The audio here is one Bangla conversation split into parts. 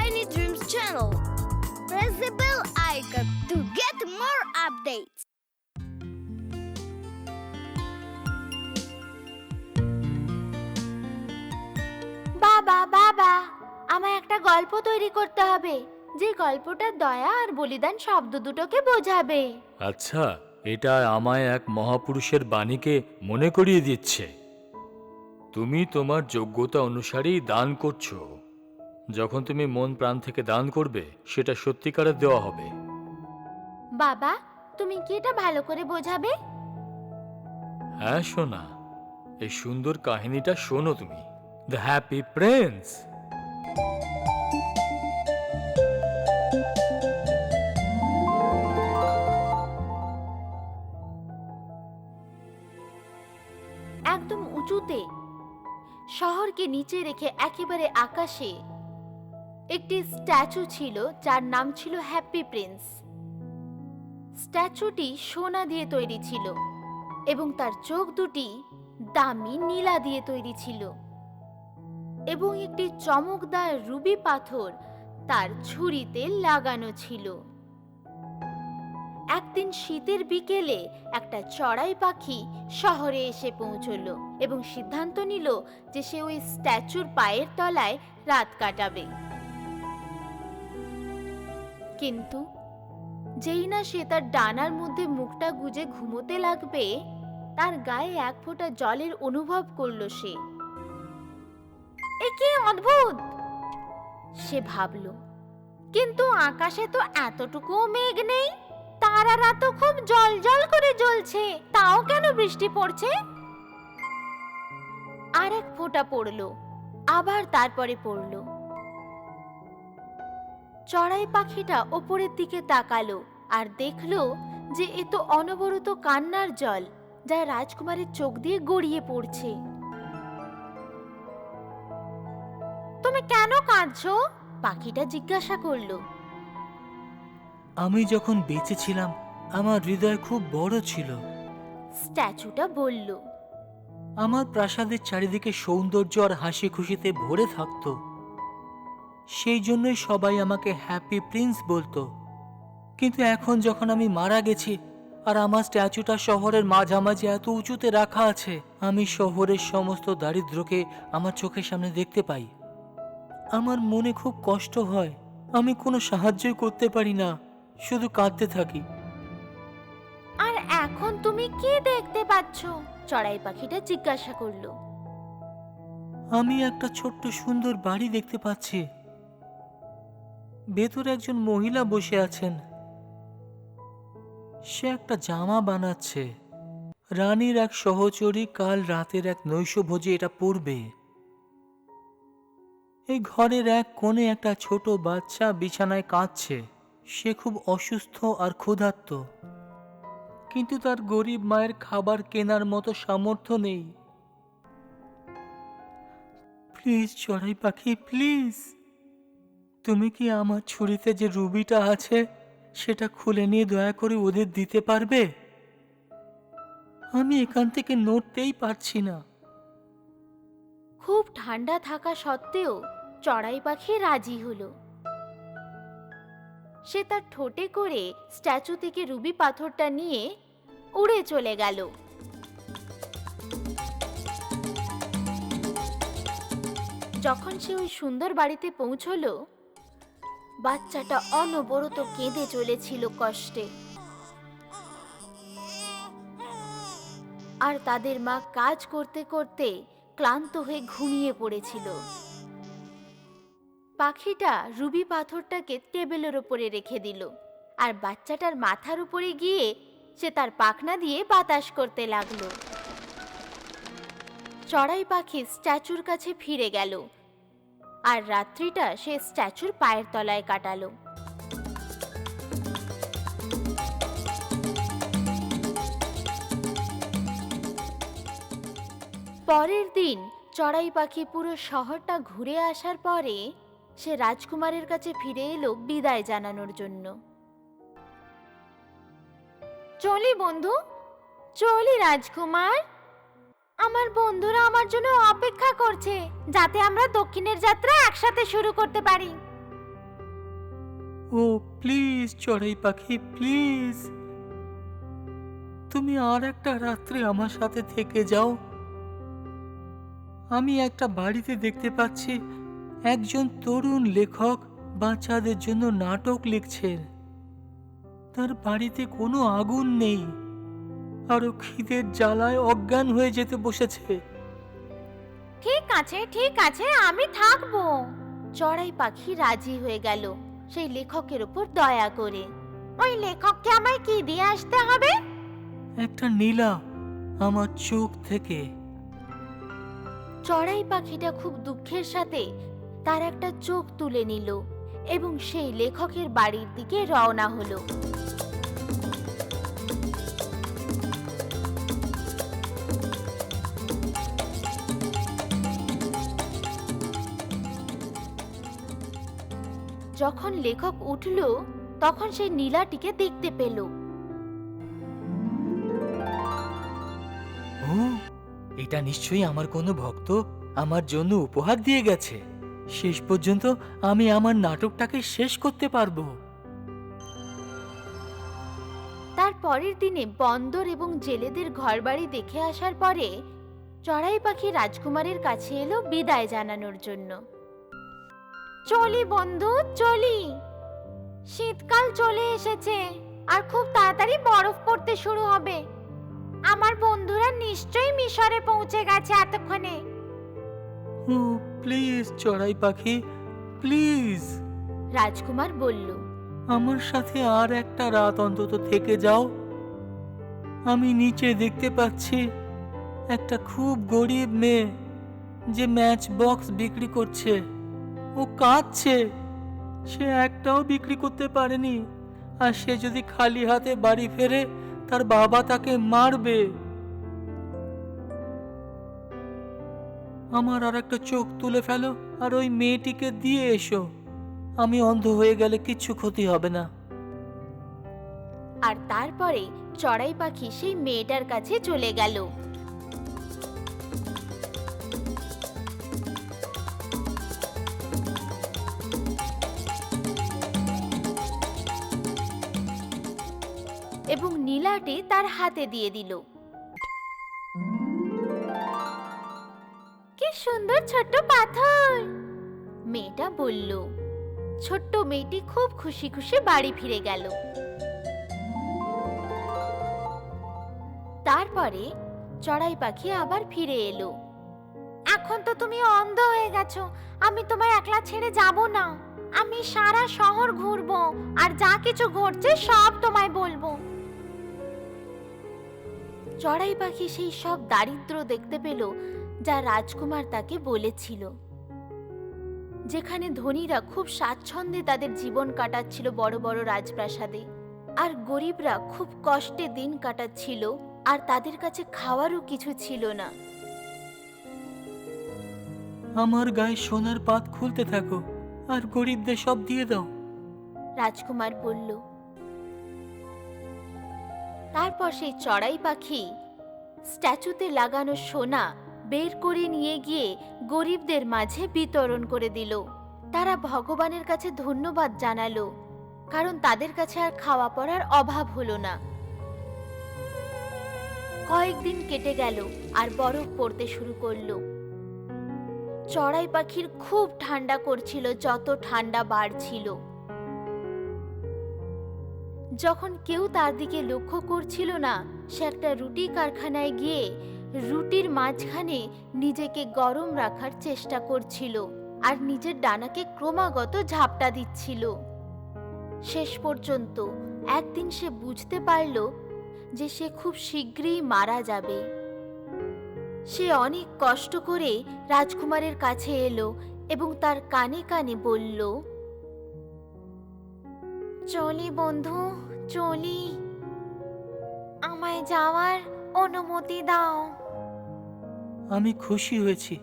Tiny Dreams channel. Press the bell icon to get more updates. বাবা বাবা আমায় একটা গল্প তৈরি করতে হবে যে গল্পটা দয়া আর বলিদান শব্দ দুটোকে বোঝাবে আচ্ছা এটা আমায় এক মহাপুরুষের বাণীকে মনে করিয়ে দিচ্ছে তুমি তোমার যোগ্যতা অনুসারেই দান করছ যখন তুমি মন প্রাণ থেকে দান করবে সেটা সত্যিকারের দেওয়া হবে। বাবা তুমি কি এটা ভালো করে বোঝাবে? হ্যাঁ শোনা এই সুন্দর কাহিনীটা শোনো তুমি। দ্য হ্যাপি প্রিন্স একদম উঁচুতে। শহরকে নিচে রেখে একেবারে আকাশে। একটি স্ট্যাচু ছিল যার নাম ছিল হ্যাপি প্রিন্স। স্ট্যাচুটি সোনা দিয়ে তৈরি ছিল এবং তার চোখ দুটি দামি নীলা দিয়ে তৈরি ছিল এবং একটি চমকদার রুবি পাথর তার ছুরিতে লাগানো ছিল। একদিন শীতের বিকেলে একটা চড়াই পাখি শহরে এসে পৌঁছলো এবং সিদ্ধান্ত নিল যে সে ওই স্ট্যাচুর পায়ের তলায় রাত কাটাবে। কিন্তু যেই না সে তার ডানার মধ্যে মুখটা গুজে ঘুমোতে লাগবে, তার গায়ে এক ফোঁটা জলের অনুভব করল সে। এ কি অদ্ভুত! সে ভাবল। কিন্তু আকাশে তো এতটুকুও মেঘ নেই তারারা তো খুব জল জল করে জ্বলছে, তাও কেন বৃষ্টি পড়ছে? আর এক ফোঁটা পড়ল, আবার তারপরে পড়ল। চড়াই পাখিটা ওপরের দিকে তাকালো আর দেখল যে এ তো অনবরত কান্নার জল যা রাজকুমারের চোখ দিয়ে গড়িয়ে পড়ছে। তুমি কেন কাঁদছো? পাখিটা জিজ্ঞাসা করল। আমি যখন বেঁচে ছিলাম আমার হৃদয় খুব বড় ছিল। স্ট্যাচুটা বলল। আমার প্রাসাদের চারিদিকে সৌন্দর্য আর হাসি খুশিতে ভরে থাকতো। সেই জন্যই সবাই আমাকে হ্যাপি প্রিন্স বলতো। কিন্তু এখন যখন আমি মারা গেছি আর আমার স্ট্যাচুটা শহরের মাঝামাঝি এত উঁচুতে রাখা আছে আমি শহরের সমস্ত দারিদ্রকে আমার চোখের সামনে দেখতে পাই। আমার মনে খুব কষ্ট হয় আমি কোনো সাহায্যই করতে পারি না শুধু কাঁদতে থাকি। আর এখন তুমি কি দেখতে পাচ্ছ? চড়াই পাখিটা জিজ্ঞাসা করল। আমি একটা ছোট্ট সুন্দর বাড়ি দেখতে পাচ্ছি। ভেতরে একজন মহিলা বসে আছেন। সে একটা জামা বানাচ্ছে। রানীর এক সহচরী কাল রাতের এক নৈশভোজে এটা পড়বে এই ঘরের এক কোণে একটা ছোট বাচ্চা বিছানায় কাঁদছে। সে খুব অসুস্থ আর ক্ষুধার্ত। কিন্তু তার গরিব মায়ের খাবার কেনার মতো সামর্থ্য নেই। প্লিজ চড়াই পাখি, প্লিজ। তুমি কি আমার ছুরিতে যে রুবিটা আছে, সেটা খুলে নিয়ে দয়া করে ওদের দিতে পারবে? আমি এখান থেকে নড়তেই পারছি না। খুব ঠান্ডা থাকা সত্ত্বেও চড়াই পাখি রাজি হলো। সে তার ঠোঁটে করে স্ট্যাচু থেকে রুবি পাথরটা নিয়ে উড়ে চলে গেল। যখন সে ওই সুন্দর বাড়িতে পৌঁছলো বাচ্চাটা অনবরত কেঁদে চলেছিল কষ্টে। আর তাদের মা কাজ করতে করতে ক্লান্ত হয়ে ঘুমিয়ে পড়েছিল। পাখিটা রুবি পাথরটাকে টেবিলের ওপরে রেখে দিল আর বাচ্চাটার মাথার উপরে গিয়ে সে তার পাখনা দিয়ে বাতাস করতে লাগল। চড়াই পাখি স্ট্যাচুর কাছে ফিরে গেল আর রাত্রিটা সে স্ট্যাচুর পায়ের তলায় কাটালো। পরের দিন চড়াই পাখি পুরো শহরটা ঘুরে আসার পরে সে রাজকুমারের কাছে ফিরে এলো বিদায় জানানোর জন্য। চলি বন্ধু, চলি রাজকুমার। আমার বন্ধুরা আমার জন্য অপেক্ষা করছে, যাতে আমরা দক্ষিণের যাত্রা একসাথে শুরু করতে পারি। ও, প্লিজ, চড়াই পাখি, প্লিজ। তুমি আর একটা রাত্রে আমার সাথে থেকে যাও। আমি একটা বাড়িতে দেখতে পাচ্ছি, একজন তরুণ লেখক বাচ্চাদের জন্য নাটক লিখছেন। তার বাড়িতে কোনো আগুন নেই। আরও খিদের জ্বালায় অজ্ঞান হয়ে যেতে বসেছে। ঠিক আছে ঠিক আছে আমি থাকব। চড়াই পাখি রাজি হয়ে গেল সেই লেখকের উপর দয়া করে। ওই লেখককে আমায় কি দিয়ে আসতে হবে? একটা নীলা আমার চোখ থেকে। চড়াই পাখিটা খুব দুঃখের সাথে তার একটা চোখ তুলে নিল এবং সেই লেখকের বাড়ির দিকে রওনা হলো। যখন লেখক উঠল তখন সে নীলাটিকে দেখতে পেল। ও এটা নিশ্চয়ই আমার কোনো ভক্ত আমার জন্য উপহার দিয়ে গেছে। শেষ পর্যন্ত আমি আমার নাটকটাকে শেষ করতে পারব। তার পরের দিনে বন্দর এবং জেলেদের ঘরবাড়ি দেখে আসার পরে চড়াই পাখি রাজকুমারের কাছে এলো বিদায় জানানোর জন্য। চলি বন্ধু চলি। শীতকাল চলে এসেছে আর খুব তাড়াতাড়ি বরফ পড়তে শুরু হবে। আমার বন্ধুরা নিশ্চয়ই মিশরে পৌঁছে গেছে এতক্ষণে। ও প্লিজ চড়াই পাখি প্লিজ। রাজকুমার বলল আমার সাথে আর একটা রাত অন্তত থেকে যাও। আমি নিচে দেখতে পাচ্ছি একটা খুব গরিব মেয়ে যে ম্যাচ বক্স বিক্রি করছে। ও কাঁদছে। সে একটাও বিক্রি করতে পারেনি। আর সে যদি খালি হাতে বাড়ি ফেরে, তার বাবা তাকে মারবে। আমার আর একটা চোখ তুলে ফেলো আর ওই মেয়েটিকে দিয়ে এসো। আমি অন্ধ হয়ে গেলে কিচ্ছু ক্ষতি হবে না। আর তারপরে চড়াই পাখি সেই মেয়েটার কাছে চলে গেল। এবং নীলাটি তার হাতে দিয়ে দিল। কি সুন্দর ছোট্ট পাথর! মেয়েটা বলল। ছোট্ট মেয়েটি খুব খুশি খুশি বাড়ি ফিরে গেল। তারপরে চড়াই পাখি আবার ফিরে এলো। এখন তো তুমি অন্ধ হয়ে গেছো, আমি তোমায় একলা ছেড়ে যাব না। আমি সারা শহর ঘুরবো, আর যা কিছু ঘটছে সব তোমায় বলব। চড়াই পাখি সেই সব দারিদ্র দেখতে পেল যা রাজকুমার তাকে বলেছিল। যেখানে ধনীরা খুব স্বাচ্ছন্দ্যে তাদের জীবন কাটাচ্ছিল বড় বড় রাজপ্রাসাদে আর গরিবরা খুব কষ্টে দিন কাটাচ্ছিল আর তাদের কাছে খাওয়ারও কিছু ছিল না। আমার গায়ে সোনার পাত খুলতে থাকো আর গরিবদের সব দিয়ে দাও। রাজকুমার বলল তারপর সেই চড়াই পাখি স্ট্যাচুতে লাগানো সোনা বের করে নিয়ে গিয়ে গরিবদের মাঝে বিতরণ করে দিল। তারা ভগবানের কাছে ধন্যবাদ জানালো, কারণ তাদের কাছে আর খাওয়া পড়ার অভাব হলো না। কয়েকদিন কেটে গেল আর বরফ পড়তে শুরু করল। চড়াই পাখির খুব ঠান্ডা করছিল, যত ঠান্ডা বাড়ছিল। যখন কেউ তার দিকে লক্ষ্য করছিল না, সে একটা রুটি কারখানায় গিয়ে রুটির মাঝখানে নিজেকে গরম রাখার চেষ্টা করছিল আর নিজের ডানাকে ক্রমাগত ঝাপটা দিচ্ছিল। শেষ পর্যন্ত একদিন সে বুঝতে পারল যে সে খুব শীঘ্রই মারা যাবে। সে অনেক কষ্ট করে রাজকুমারের কাছে এলো এবং তার কানে কানে বলল, চলি বন্ধু চলি। আমায় যাওয়ার অনুমতি দাও। আমি খুশি হয়েছি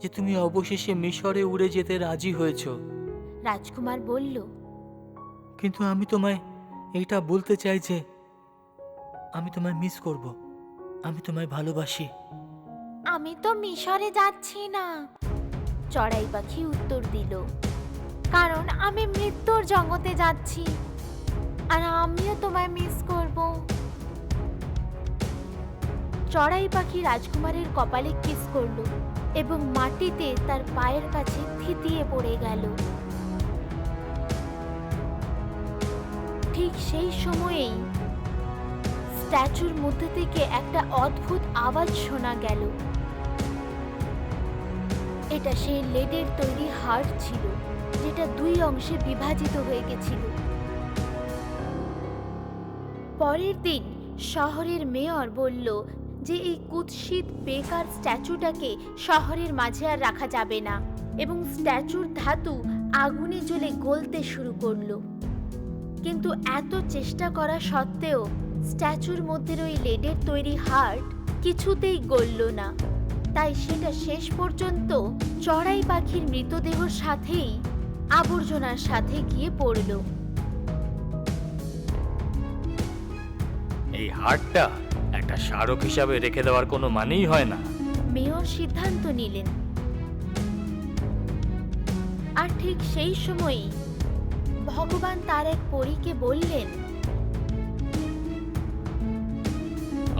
যে তুমি অবশেষে মিশরে উড়ে যেতে রাজি হয়েছ। রাজকুমার বলল কিন্তু আমি তোমায় এটা বলতে চাই যে আমি তোমায় মিস করব। আমি তোমায় ভালোবাসি। আমি তো মিশরে যাচ্ছি না। চড়াই পাখি উত্তর দিল কারণ আমি মৃত্যুর জগতে যাচ্ছি। আর আমিও তোমায় মিস করব। চড়াই পাখি রাজকুমারের কপালে কিস করল এবং মাটিতে তার পায়ের কাছে থিতিয়ে পড়ে গেল। ঠিক সেই সময়েই স্ট্যাচুর মধ্যে থেকে একটা অদ্ভুত আওয়াজ শোনা গেল। এটা সেই লেডের তৈরি হার্ট ছিল, যেটা দুই অংশে বিভাজিত হয়ে গেছিল। পরের দিন শহরের মেয়র বলল যে এই কুৎসিত বেকার স্ট্যাচুটাকে শহরের মাঝে আর রাখা যাবে না এবং স্ট্যাচুর ধাতু আগুনে জ্বলে গলতে শুরু করল। কিন্তু এত চেষ্টা করা সত্ত্বেও স্ট্যাচুর মধ্যে ওই লেডের তৈরি হার্ট কিছুতেই গলল না। তাই সেটা শেষ পর্যন্ত চড়াই পাখির মৃতদেহর সাথেই আবর্জনার সাথে গিয়ে পড়ল। এই হারটা একটা স্মারক হিসাবে রেখে দেওয়ার কোনো মানেই হয় না। মেয়র সিদ্ধান্ত নিলেন। আর ঠিক সেই সময়ই ভগবান তার এক পরীকে বললেন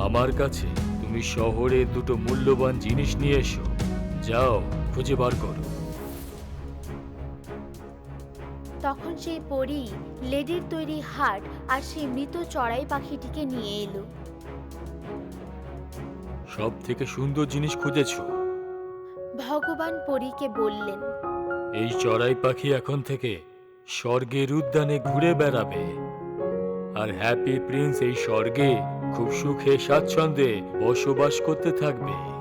আমার কাছে তুমি শহরে দুটো মূল্যবান জিনিস নিয়ে এসো। যাও খুঁজে বার করো। তখন সেই পরি লেডির তৈরি হাট আর সেই মৃত চড়াই পাখিটিকে নিয়ে এলো। সব থেকে সুন্দর জিনিস খুঁজেছো? ভগবান পরীকে বললেন এই চড়াই পাখি এখন থেকে স্বর্গের উদ্যানে ঘুরে বেড়াবে। আর হ্যাপি প্রিন্স এই স্বর্গে খুব সুখে স্বাচ্ছন্দ্যে বসবাস করতে থাকবে।